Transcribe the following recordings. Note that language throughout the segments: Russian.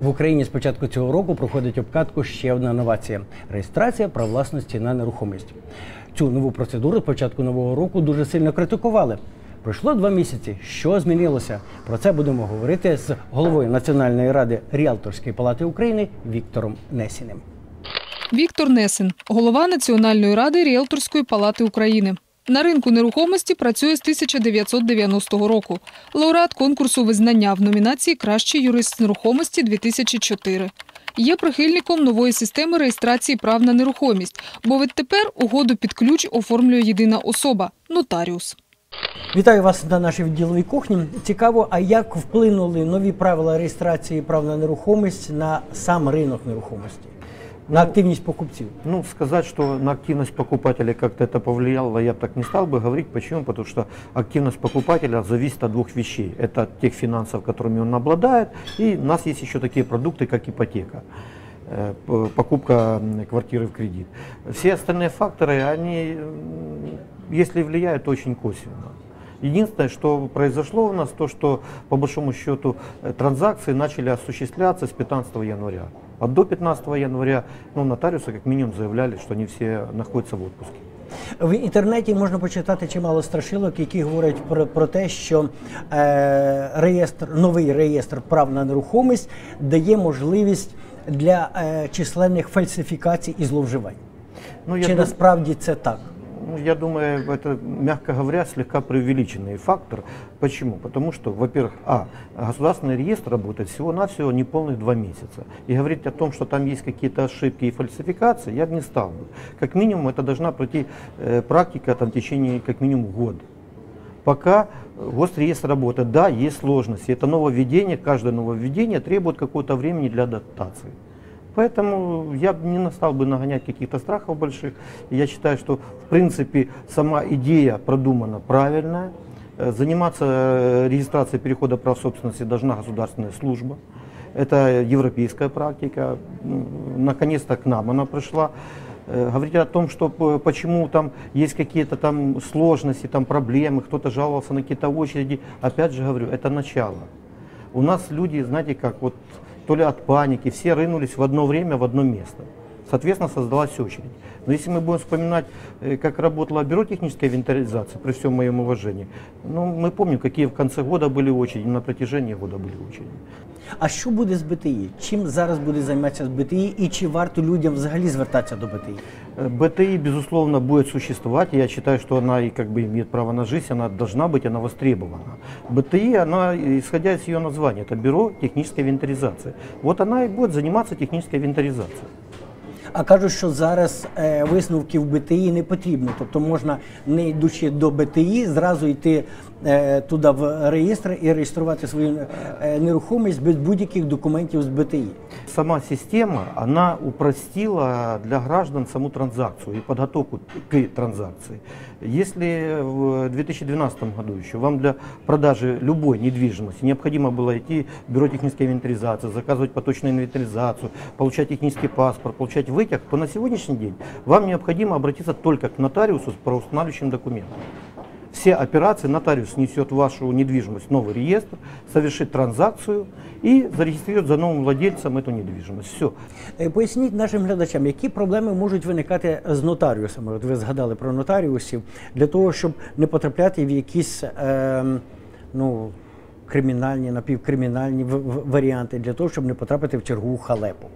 В Україні з початку цього року проходить обкатку ще одна новація реєстрація прав власності на нерухомість. Цю нову процедуру з початку нового року дуже сильно критикували. Пройшло два місяці. Що змінилося? Про це будемо говорити з головою Національної ради Ріалторської палати України Віктором Несіним. Віктор Несен, голова Національної ради Ріелторської палати України. На ринку нерухомості працює з 1990 року. Лауреат конкурсу визнання в номінації Кращий юрист з нерухомості 2004. Є прихильником нової системи реєстрації прав на нерухомість, бо відтепер угоду під ключ оформлює єдина особа нотаріус. Вітаю вас на нашій відділовій кухні. Цікаво, а як вплинули нові правила реєстрації прав на нерухомість на сам ринок нерухомості, на активність покупців? Ну, сказать, что на активность покупателя как-то это повлияло, я бы так не стал бы говорить. Почему? Потому что активность покупателя зависит от двух вещей. Это от тех финансов, которыми он обладает, и у нас есть еще такие продукты, как ипотека э, покупка квартиры в кредит. Все остальные факторы, они, если влияют, очень косвенно. Единственное, что произошло у нас, то, что по большому счету э, транзакции начали осуществляться с 15 января. А до 15 января ну, нотариусы как минимум заявляли, что они все находятся в отпуске. В інтернеті можна почитати чимало страшилок, які говорять про, про те, що е, реєстр, новий реєстр прав на нерухомість дає можливість для е, численних фальсифікацій і зловживань. Ну, Чи дум- насправді це так? Ну, я думаю, это, мягко говоря, слегка преувеличенный фактор. Почему? Потому что, во-первых, а, государственный реестр работает всего-навсего неполных два месяца. И говорить о том, что там есть какие-то ошибки и фальсификации, я бы не стал бы. Как минимум, это должна пройти э, практика там, в течение как минимум года. Пока э, госреестр работает, да, есть сложности. Это нововведение, каждое нововведение требует какого-то времени для адаптации. Поэтому я не стал бы нагонять каких-то страхов больших. Я считаю, что в принципе сама идея продумана правильная. Э, Заниматься э, регистрацией перехода прав собственности должна государственная служба. Это европейская практика. Наконец-то к нам она пришла. Э, Говорить о том, что почему там есть какие-то там сложности, там проблемы, кто-то жаловался на какие-то очереди, опять же говорю, это начало. У нас люди, знаете как, вот то ли от паники, все рынулись в одно время в одно место. Соответственно, создалась очередь. Но если мы будем вспоминать, э, как работало бюро технической инвентаризации, при всем моем уважении, ну, мы помним, какие в конце года были очереди, на протяжении года были очереди. А що буде з БТІ? Чим зараз буде займатися з БТІ і чи варто людям взагалі звертатися до БТІ? Э, БТИ, безусловно, будет существовать. Я считаю, что она и как бы имеет право на жизнь, она должна быть, она востребована. БТИ, она, исходя из ее названия, это Бюро технической инвентаризации. Вот она и будет заниматься технической инвентаризацией. А кажуть, що зараз е, висновків БТІ не потрібно. Тобто можна, не йдучи до БТІ, зразу йти е, туди в реєстр і реєструвати свою е, нерухомість без будь-яких документів з БТІ. Сама система, она упростила для граждан саму транзакцию и подготовку к транзакции. Если в 2012 году еще вам для продажи любой недвижимости необходимо было идти в бюро технической инвентаризации, заказывать поточную инвентаризацию, получать технический паспорт, получать вытяг, то на сегодняшний день вам необходимо обратиться только к нотариусу с правоустанавливающим документом. Все операции нотариус несет в вашу недвижимость в новый реестр, совершит транзакцию и зарегистрирует за новым владельцем эту недвижимость. Все. Е, Поясніть нашим глядачам, які проблеми можуть виникати з нотаріусами. От ви згадали про нотаріусів для того, щоб не потрапляти в якісь е, ну, кримінальні, напівкримінальні в- в- варіанти, для того, щоб не потрапити в чергову халепу.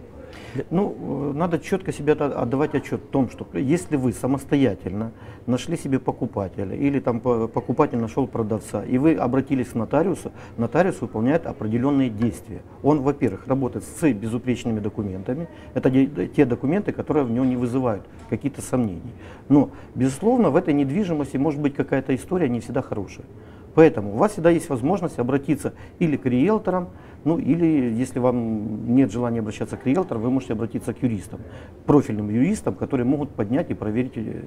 Ну, э, надо четко себе отда- отдавать отчет в том, что если вы самостоятельно нашли себе покупателя или там по- покупатель нашел продавца, и вы обратились к нотариусу, нотариус выполняет определенные действия. Он, во-первых, работает с безупречными документами. Это те документы, которые в него не вызывают каких-то сомнений. Но, безусловно, в этой недвижимости может быть какая-то история не всегда хорошая. Поэтому у вас всегда есть возможность обратиться или к риэлторам, ну или если вам нет желания обращаться к риэлторам, вы можете обратиться к юристам, профильным юристам, которые могут поднять и проверить э,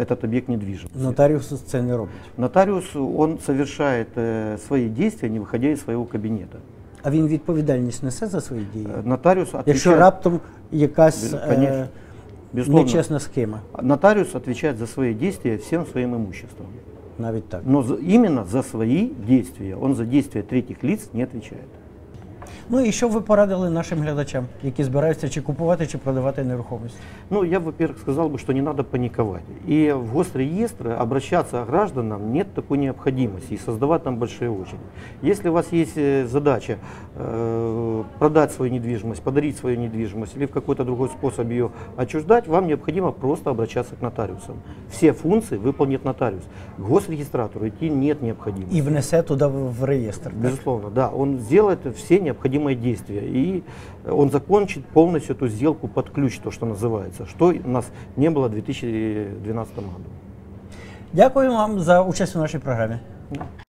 этот объект недвижимости. Нотаріус це не робить. Нотариус, он совершает э, свои действия, не выходя из своего кабинета. А він відповідальність несе за свої дії. Э, Нотариус Якщо отвечает, раптом якась Бе- конечно. е, безусловно, нечесна схема, нотариус отвечает за свои действия всем своим имуществом. навіть так. Но за- именно за свои действия, он за действия третьих лиц не отвечает. Ну і що ви порадили нашим глядачам, які збираються чи купувати, чи продавати нерухомість? Ну, я, во-первых, сказал бы, что не надо паниковать. И в госреестр обращаться к гражданам нет такой необходимости и создавать там большие очереди. Если у вас есть э, задача э, продать свою недвижимость, подарить свою недвижимость или в какой-то другой способ ее отчуждать, вам необходимо просто обращаться к нотариусам. Все функции выполнит нотариус. К госрегистратору идти нет необходимости. І внесе туди в в реєстр. так? Безусловно, да. Он сделает все необходимые действия. И он закончит полностью эту сделку под ключ, то, что называется, что у нас не было в 2012 году. Дякую вам за участь у нашій програмі.